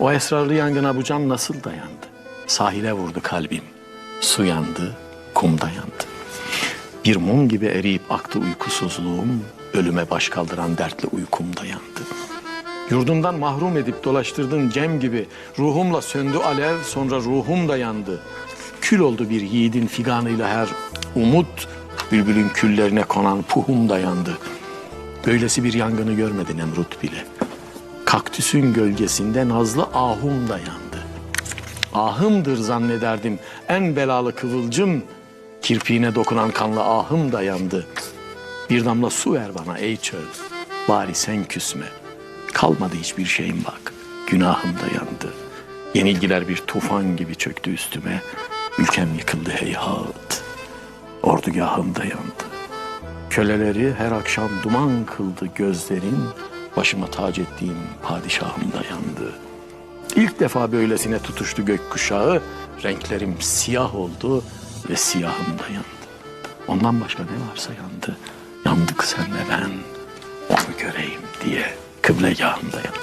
O esrarlı yangına bu can nasıl dayandı? Sahile vurdu kalbim. Su yandı, kumda yandı. Bir mum gibi eriyip aktı uykusuzluğum, ölüme baş kaldıran dertli uykumda yandı. Yurdumdan mahrum edip dolaştırdın cem gibi, ruhumla söndü alev, sonra ruhum da yandı. Kül oldu bir yiğidin figanıyla her umut, bülbülün küllerine konan puhum da yandı. Böylesi bir yangını görmedi Nemrut bile. Kaktüsün gölgesinde nazlı ahum da yandı. Ahımdır zannederdim en belalı kıvılcım. Kirpiğine dokunan kanlı ahım da yandı. Bir damla su ver bana ey çöl. Bari sen küsme. Kalmadı hiçbir şeyim bak. Günahım da yandı. Yenilgiler bir tufan gibi çöktü üstüme. Ülkem yıkıldı heyhat. Ordugahım da yandı. Köleleri her akşam duman kıldı gözlerin. Başıma tac ettiğim padişahım da yandı. İlk defa böylesine tutuştu gökkuşağı. Renklerim siyah oldu ve siyahım da yandı. Ondan başka ne varsa yandı. Yandık senle ben onu göreyim diye kıblegahımda yandı.